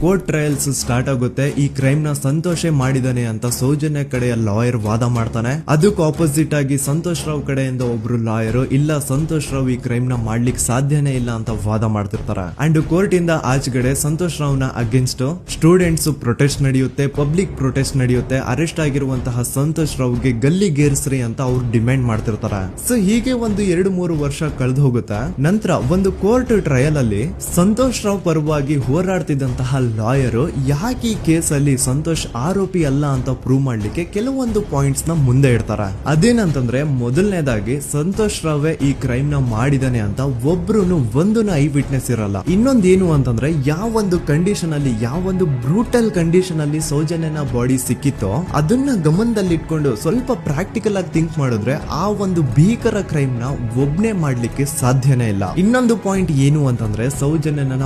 Court trials start ಆಗುತ್ತೆ. ಈ ಕ್ರೈಮ್ನ ಸಂತೋಷ ಮಾಡಿದಾನೆ ಅಂತ ಸೌಜನ್ಯ ಕಡೆಯ ಲಾಯರ್ ವಾದ ಮಾಡ್ತಾನೆ. ಅದಕ್ಕೆ ಆಪೋಸಿಟ್ ಆಗಿ ಸಂತೋಷ್ ರಾವ್ ಕಡೆಯಿಂದ ಒಬ್ರು ಲಾಯರ್, ಇಲ್ಲ ಸಂತೋಷ್ ರಾವ್ ಈ ಕ್ರೈಮ್ನ ಮಾಡ್ಲಿಕ್ಕೆ ಸಾಧ್ಯನೇ ಇಲ್ಲ ಅಂತ ವಾದ ಮಾಡ್ತಿರ್ತಾರೆ. ಅಂಡ್ ಕೋರ್ಟ್ ಇಂದ ಆಚೆಗಡೆ ಸಂತೋಷ್ ರಾವ್ನ ಅಗೇನ್ಸ್ಟ್ ಸ್ಟೂಡೆಂಟ್ಸ್ ಪ್ರೊಟೆಸ್ಟ್ ನಡೆಯುತ್ತೆ ಪಬ್ಲಿಕ್ ಪ್ರೊಟೆಸ್ಟ್ ನಡೆಯುತ್ತೆ. ಅರೆಸ್ಟ್ ಆಗಿರುವಂತಹ ಸಂತೋಷ್ ಗಲ್ಲಿ ಗಲ್ಲಿಗೇರಿಸ್ರಿ ಅಂತ ಅವ್ರು ಡಿಮ್ಯಾಂಡ್ ಮಾಡ್ತಿರ್ತಾರೆ. ಸೊ ಹೀಗೆ ಒಂದು ಎರಡು ಮೂರು ವರ್ಷ ಕಳೆದು ಹೋಗುತ್ತೆ. ನಂತರ ಒಂದು ಕೋರ್ಟ್ ಟ್ರಯಲ್ ಅಲ್ಲಿ ಸಂತೋಷ್ ರಾವ್ ಪರವಾಗಿ ಹೋರಾಡ್ತಿದ್ದಂತಹ ಲಾಯರ್, ಯಾಕೆ ಈ ಕೇಸಲ್ಲಿ ಸಂತೋಷ್ ಆರೋಪಿ ಅಲ್ಲ ಅಂತ ಪ್ರೂವ್ ಮಾಡ್ಲಿಕ್ಕೆ ಕೆಲವೊಂದು ಪಾಯಿಂಟ್ಸ್ನ ಮುಂದೆ ಇಡ್ತಾರೆ. ಅದೇನಂತಂದ್ರೆ, ಮೊದಲನೇದಾಗಿ ಸಂತೋಷ್ ರಾವೇ ಈ ಕ್ರೈಮ್ನ ಮಾಡಿದಾನೆ ಅಂತ ಒಬ್ರು ಒಂದು ಐ ವಿಟ್ನೆಸ್ ಇರಲ್ಲ. ಇನ್ನೊಂದೇನು ಅಂತಂದ್ರೆ, ಯಾವೊಂದು ಕಂಡೀಷನ್ ಅಲ್ಲಿ, ಯಾವೊಂದು ಬ್ರೂಟಲ್ ಕಂಡೀಷನ್ ಅಲ್ಲಿ ಸೌಜನ್ಯನ ಬಾಡಿ ಸಿಕ್ಕಿತ್ತೋ, ಅದನ್ನ ಗಮನದಲ್ಲಿ ಇಟ್ಕೊಂಡು ಸ್ವಲ್ಪ ಪ್ರಾಕ್ಟಿಕಲ್ ಆಗಿ ಥಿಂಕ್ ಮಾಡಿದ್ರೆ ಆ ಒಂದು ಭೀಕರ ಕ್ರೈಮ್ನ ಒಬ್ನೇ ಮಾಡ್ಲಿಕ್ಕೆ ಸಾಧ್ಯನೇ ಇಲ್ಲ. ಇನ್ನೊಂದು ಪಾಯಿಂಟ್ ಏನು ಅಂತಂದ್ರೆ ಸೌಜನ್ಯನ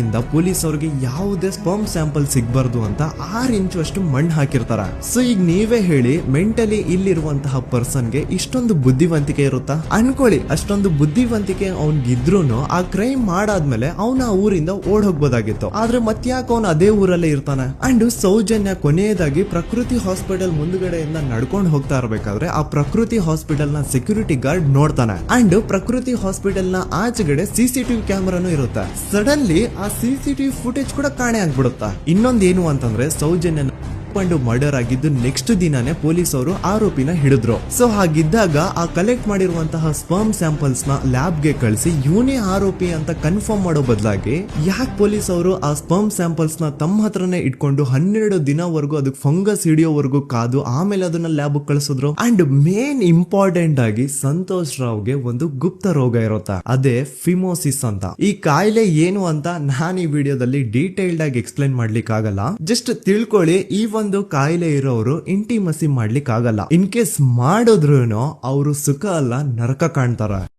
ಇಂದ ಪೊಲೀಸ್ ಅವ್ರಿಗೆ ಯಾವುದೇ ಸ್ಪರ್ಮ್ ಸ್ಯಾಂಪಲ್ ಸಿಗ್ಬಾರ್ದು ಅಂತ ಆರು ಇಂಚು ಅಷ್ಟು ಮಣ್ಣು ಹಾಕಿರ್ತಾರ. ಸೊ ಈಗ ನೀವೇ ಹೇಳಿ ಮೆಂಟಲಿ ಇಲ್ಲಿರುವಂತಹ ಪರ್ಸನ್ಗೆ ಇಷ್ಟೊಂದು ಬುದ್ಧಿವಂತಿಕೆ ಇರುತ್ತಾ? ಅನ್ಕೊಳ್ಳಿ, ಅಷ್ಟೊಂದು ಬುದ್ಧಿವಂತಿಕೆ ಅವ್ನಿಗಿದ್ರು ಆ ಕ್ರೈಮ್ ಮಾಡಾದ್ಮೇಲೆ ಅವನ ಊರಿಂದ ಓಡ್ ಹೋಗ್ಬೋದಾಗಿತ್ತು. ಆದ್ರೆ ಮತ್ತ್ಯಾಕೆ ಅವನು ಅದೇ ಊರಲ್ಲೇ ಇರ್ತಾನೆ? ಅಂಡ್ ಸೌಜನ್ಯ ಕೊನೆಯದಾಗಿ ಪ್ರಕೃತಿ ಹಾಸ್ಪಿಟಲ್ ಮುಂದ್ಗಡೆಯಿಂದ ನಡ್ಕೊಂಡು ಹೋಗ್ತಾ ಇರ್ಬೇಕಾದ್ರೆ ಆ ಪ್ರಕೃತಿ ಹಾಸ್ಪಿಟಲ್ನ ಸೆಕ್ಯೂರಿಟಿ ಗಾರ್ಡ್ ನೋಡ್ತಾನೆ. ಅಂಡ್ ಪ್ರಕೃತಿ ಹಾಸ್ಪಿಟಲ್ನ ಆಚೆಗಡೆ ಸಿಸಿಟಿವಿ ಕ್ಯಾಮ್ರಾನು ಇರುತ್ತೆ. ಸಡನ್ಲಿ ಆ ಸಿಸಿಟಿವಿ ಫುಟೇಜ್ ಕೂಡ ಕಾಣೆ ಆಗ್ಬಿಡುತ್ತಾ? ಇನ್ನೊಂದೇನು ಅಂತಂದ್ರೆ ಸೌಜನ್ಯನ ಕೊಂಡು ಮರ್ಡರ್ ಆಗಿದ್ದು ನೆಕ್ಸ್ಟ್ ದಿನಾನೇ ಪೊಲೀಸ್ ಅವರು ಆರೋಪಿನ ಹಿಡಿದ್ರು. ಸೊ ಹಾಗಿದ್ದಾಗ ಆ ಕಲೆಕ್ಟ್ ಮಾಡಿರುವಂತಹ ಸ್ಪರ್ಮ್ ಸ್ಯಾಂಪಲ್ಸ್ನ ಲ್ಯಾಬ್ಗೆ ಕಳಿಸಿ ಇವನೇ ಆರೋಪಿ ಅಂತ ಕನ್ಫರ್ಮ್ ಮಾಡೋ ಬದಲಾಗಿ ಯಾಕೆ ಪೊಲೀಸ್ ಅವರು ಆ ಸ್ಪರ್ಮ್ ಸ್ಯಾಂಪಲ್ಸ್ನ ತಮ್ಮ ಹತ್ರನೇ ಇಟ್ಕೊಂಡು ಹನ್ನೆರಡು ದಿನವರೆಗೂ ಅದಕ್ಕೆ ಫಂಗಸ್ ಹಿಡಿಯೋವರೆಗೂ ಕಾದು ಆಮೇಲೆ ಅದನ್ನ ಲ್ಯಾಬ್ ಕಳಿಸಿದ್ರು? ಅಂಡ್ ಮೇನ್ ಇಂಪಾರ್ಟೆಂಟ್ ಆಗಿ ಸಂತೋಷ್ ರಾವ್ಗೆ ಒಂದು ಗುಪ್ತ ರೋಗ ಇರುತ್ತೆ? ಅದೇ ಫಿಮೋಸಿಸ್ ಅಂತ. ಈ ಕಾಯಿಲೆ ಏನು ಅಂತ ನಾನು ಈ ವಿಡಿಯೋದಲ್ಲಿ ಡೀಟೇಲ್ಡ್ ಆಗಿ ಎಕ್ಸ್ಪ್ಲೈನ್ ಮಾಡ್ಲಿಕ್ಕೆ ಆಗಲ್ಲ ಜಸ್ಟ್ ತಿಳ್ಕೊಳ್ಳಿ, ಈ ಕಾಯಿಲೆ ಇರೋರು ಇಂಟಿಮಸಿ ಮಾಡ್ಲಿಕ್ಕೆ ಆಗಲ್ಲ ಇನ್ ಕೇಸ್ ಮಾಡಿದ್ರು ಅವರು ಸುಖ ಅಲ್ಲ ನರಕ ಕಾಣ್ತಾರ.